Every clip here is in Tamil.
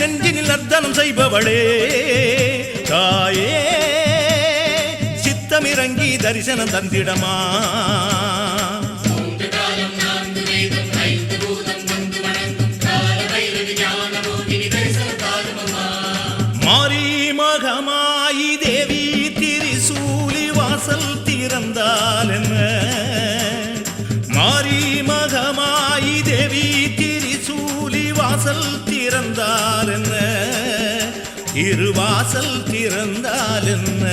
நெஞ்சினில் அர்த்தனம் செய்பவளே. தாயே சித்தமிறங்கி தரிசனம் தந்திடமா? மாறி மகமாயி தேவி திரிசூலி வாசல் திறந்தால் என்ன? மகமாயி தேவி திரிசூலி வாசல் திறந்தால் என்ன? இருவாசல் திறந்தால் என்ன?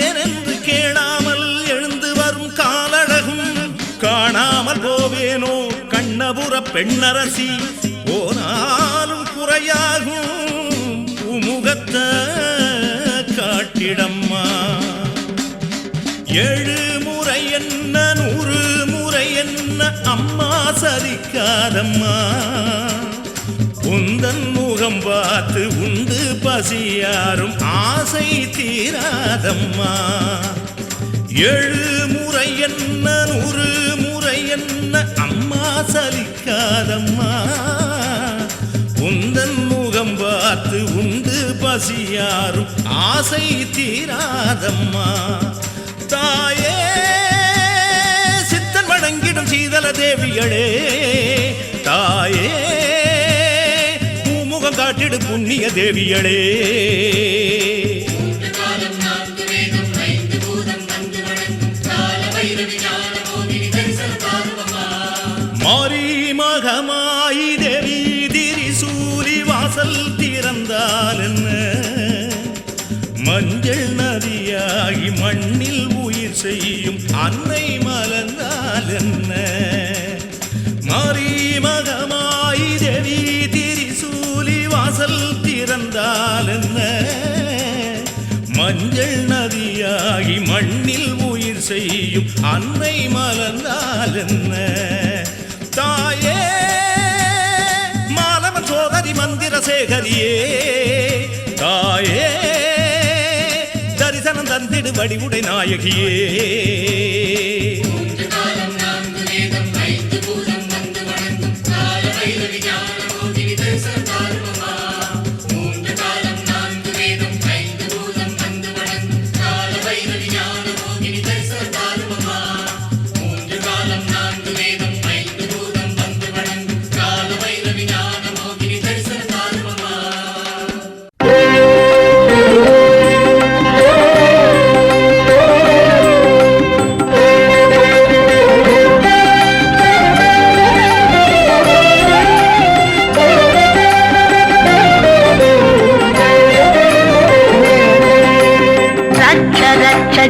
ஏன் என்று கேளாமல் எழுந்து வரும் காலழகும். காணாமல் போவேனோ கண்ணபுர பெண்ணரசி. போனாலும் குறையாகும் உமுகத்த காட்டிடம்மா. ஏழு முறை என்ன நூறு முறை என்ன அம்மா சரிக்காதம்மா உந்தன் முகம் பார்த்து உண்டு பசியாரும் ஆசை தீராதம்மா. ஏழு முறை என்ன நூறு முறை என்ன அம்மா சலிக்காதம்மா. உந்தன் முகம் பார்த்து உண்டு பசியாரும் ஆசை தீராதம்மா. தாயே சித்தன் வணங்கிடும் சீதல தேவிகளே. தாயே மோகினி புண்ணிய தேவியளே மாரி மகமாயி தேவி திரிசூலி வாசல் திறந்தால் என்ன மஞ்சள் நதியாகி மண்ணில் உயிர் செய்யும் அன்னை மலர்ந்தால் என்ன வாசல் திறந்தால் என்ன? மஞ்சள் நதியாகி மண்ணில் உயிர் செய்யும் அன்னை மலர்ந்தால் என்ன? தாயே மாலவன் சோதரி மந்திர சேகரியே தாயே தரிசனம் தந்திடு வடிவுடை நாயகியே.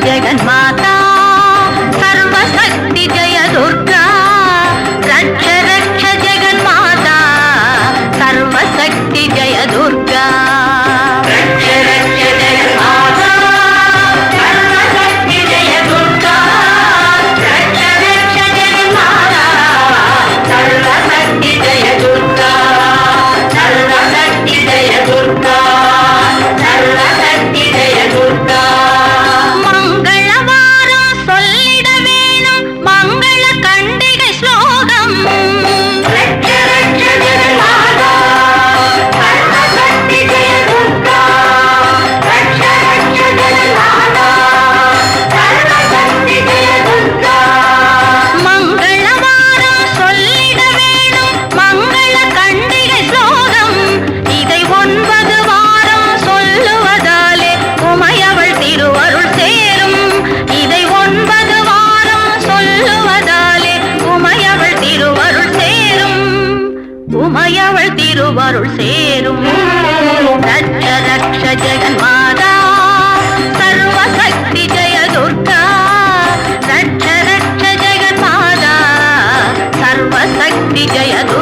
ಜಗನ್ಮಾನ உமையவள் திருவருள் சேரும். ரட்ச ரட்ச ஜெகன்மாதா சர்வசக்தி ஜெய துர்கா ரட்ச ரட்ச ஜெகன்மாதா சர்வசக்தி ஜெய துர்கா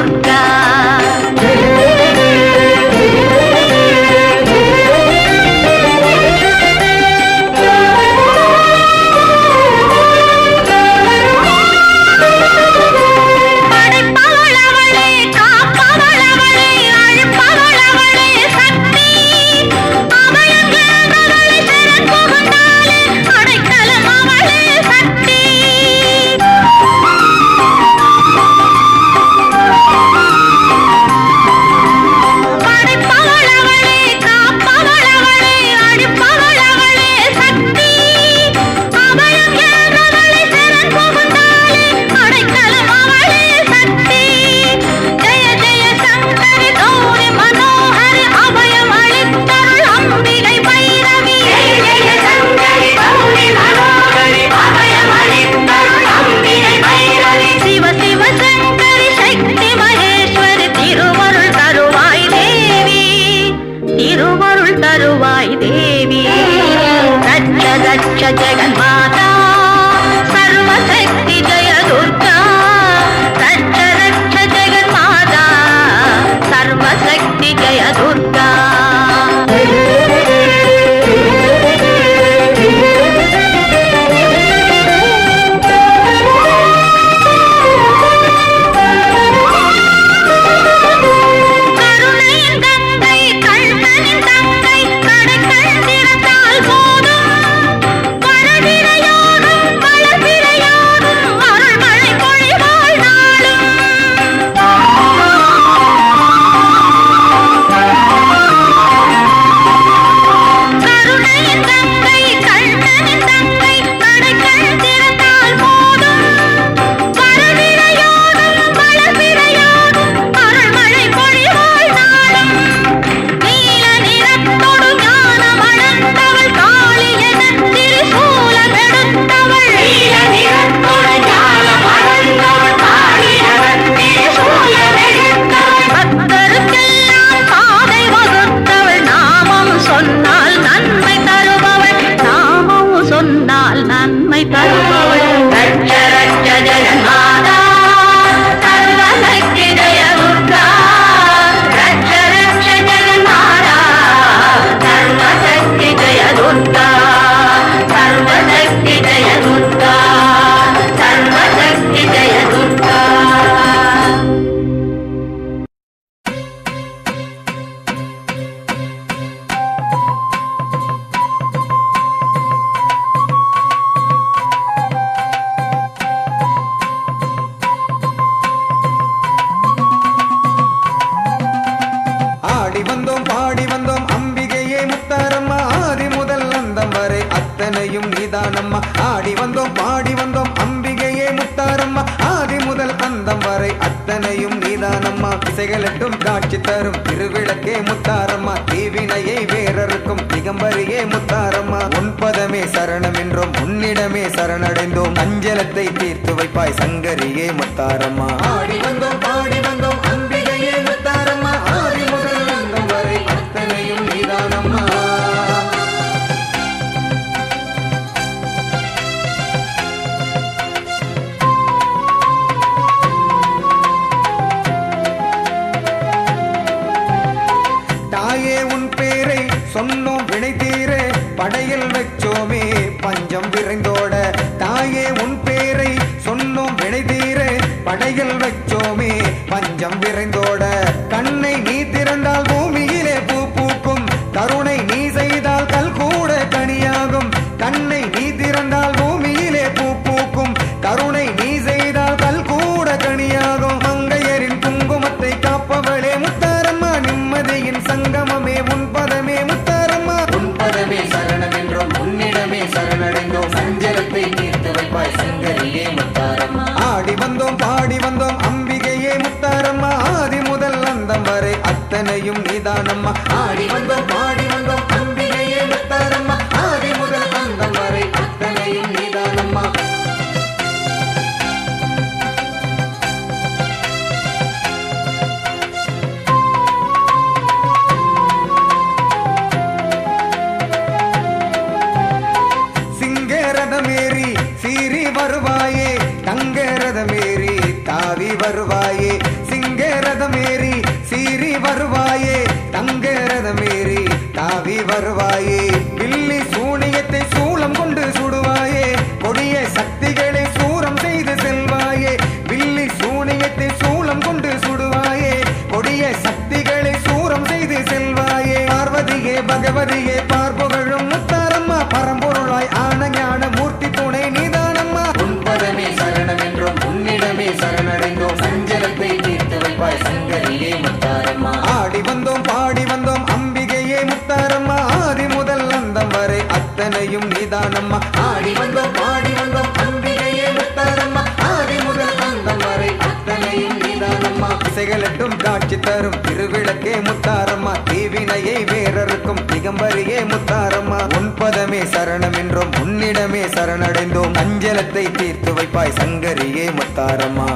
திகம்பரியே முத்தாரம்மா. உன் பதமே சரணம் என்றோம் உன்னிடமே சரணடைந்தோம். அஞ்சலத்தை தீர்த்து வைப்பாய் சங்கரியே முத்தாரம்மா. ஆடி வந்தோம் படைகள் வச்சோமே பஞ்சம் விரைந்தோட அத்தனையும் நீதானம்மா. ஆடி வந்தோம் ஆடி வருவாயே? காட்சி தரும். திருவிளக்கே முத்தாரம்மா தீவினையை வேறறுக்கும். திகம்பரியே முத்தாரம்மா உன்பதமே சரணம் என்றோம். உன்னிடமே சரணடைந்தோம். அஞ்சலத்தை தீர்த்து வைப்பாய் சங்கரியே முத்தாரம்மா.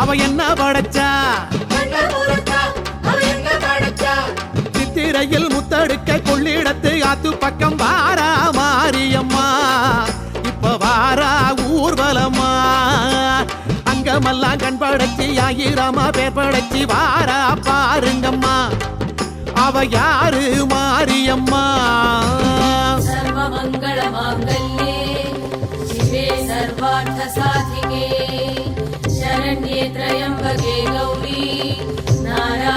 அவ என்ன படைச்சா? சித்திரையில் முத்தடுக்க கொள்ளிடத்து ஆத்து பக்கம் வாரா மாரியம்மா. இப்ப வாரா ஊர்வலமா அங்கமெல்லாம் கண் படைச்சி ஆயிரமா பேர் படைச்சி வாரா பாருங்கம்மா. அவ யாரு மாரியம்மா?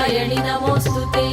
नारायणि नमोऽस्तु ते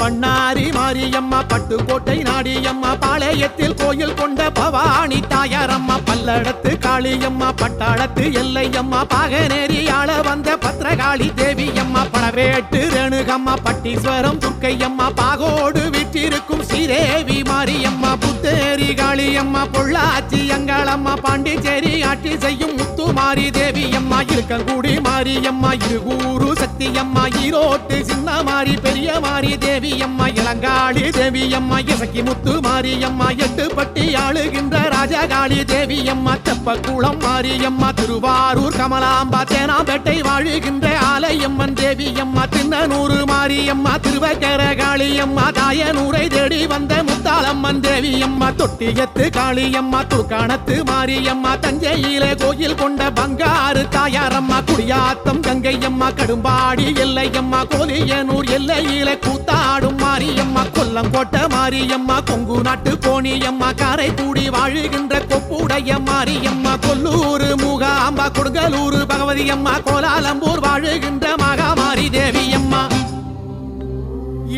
பண்ணாரி மாரியம்மா பட்டுக்கோட்டை நாடியம்மா பாளையத்தில் கோயில் கொண்ட பவானி தாயாரம்மா பல்லடத்து காளியம்மா பட்டாளத்து எல்லையம்மா பாகனேரி ஆள வந்த பத்ரகாளி தேவியம்மா படவேட்டு ரேணுகம்மா பட்டீஸ்வரம் துர்க்கையம்மா பாகோடு வீற்றிருக்கும் ஸ்ரீதேவி மாரியம்மா புத்தேரி காளியம்மா பொள்ளாச்சி எங்களம்மா பாண்டிச்சேரி ஆட்சி செய்யும் முத்துமாரி தேவியம்மா இருக்கங்குடி மாரியம்மா இருகூரு சக்தியம்மா ஈரோட்டு சின்ன மாறி பெரிய மாரி தேவியம்மா இளங்காளி தேவியம்மா இசக்கி முத்து மாரியம்மா எட்டுப்பட்டி ஆளுகின்ற ராஜகாளி தேவியம்மா தெப்பக்குளம் மாரியம்மா திருவாரூர் கமலாம்பா தேனாம்பேட்டை வாழுகின்ற ஆலயம்மன் தேவியம்மா தின்னனூறு மாரியம்மா திருவக்கர காளியம்மா தாயனூரை தேடி வந்த முத்தாளம்மன் தேவியம்மா தொட்டியத்து காளியம்மா தூக்காணத்து மாரியம்மா தஞ்சையிலே கோயில் கொண்ட பங்காறு தாயாரம்மா குடியாத்தம் கங்கையம்மா கடும்பாடி எல்லையம்மா கோலியனூர் எல்லையில கூத்தாடும் மாரியம்மா கொல்லங்கோட்ட மாரியம்மா கொங்கு நாட்டு கோணியம்மா காரைக்குடி வாழுகின்ற கொப்புடைய மாரியம்மா கொல்லூர் முகாம்பா கொடுங்கலூர் பகவதியம்மா கோலாலம்பூர் வாழுகின்ற மகாமாரி தேவியம்மா.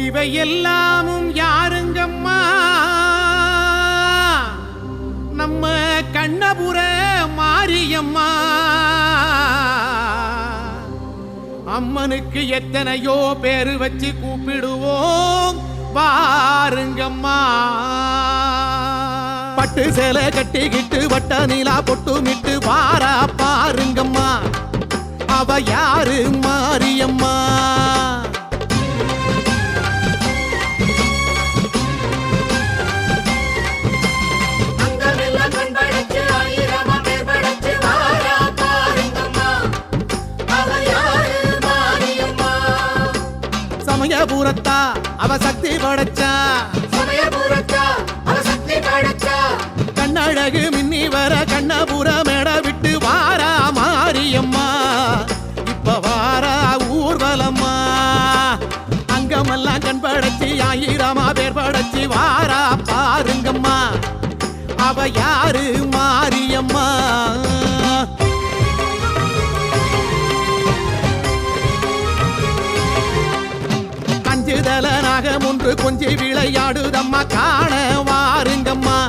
இவை எல்லாமும் யாரு கொஞ்சம்மா நம்ம கண்ணபுர மாரியம்மா. அம்மனுக்கு எத்தனையோ பேரு வச்சு கூப்பிடுவோம். பாருங்கம்மா பட்டு சேலை கட்டிக்கிட்டு வட்ட நிலா பொட்டுமிட்டு பாரா பாருங்கம்மா. அவ யாரு மாரியம்மா? சமயபுரத்தா அவ சக்தி படைச்சா. சமயபுரத்தா அவ சக்தி படைச்சா. கண்ணழகு மின்னி வர கண்ணபுர மேட விட்டு வாரா மாரியம்மா. இப்ப வாரா ஊர்வலம்மா. அங்கமெல்லாம் கண் படைச்சி ஆயிரமா பேர் படைச்சி வாரா பாருங்கம்மா. அவ யாரு மாரியம்மா? கொஞ்சி விளையாடுதம்மா காண வாருங்கம்மா.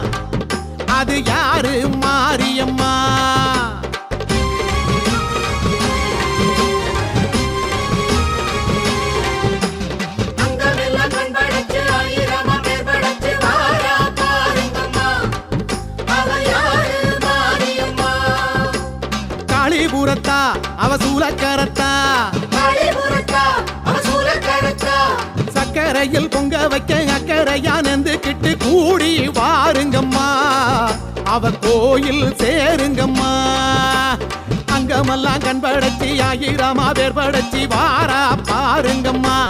கரையில் பொங்க வைக்க அக்கறையா நந்துக்கிட்டு கூடி வாருங்கம்மா. அவ கோயில் சேருங்கம்மா. அங்கமெல்லாம் கண்படைச்சி ஆயிரமா பேர் படைச்சி வாரா பாருங்கம்மா.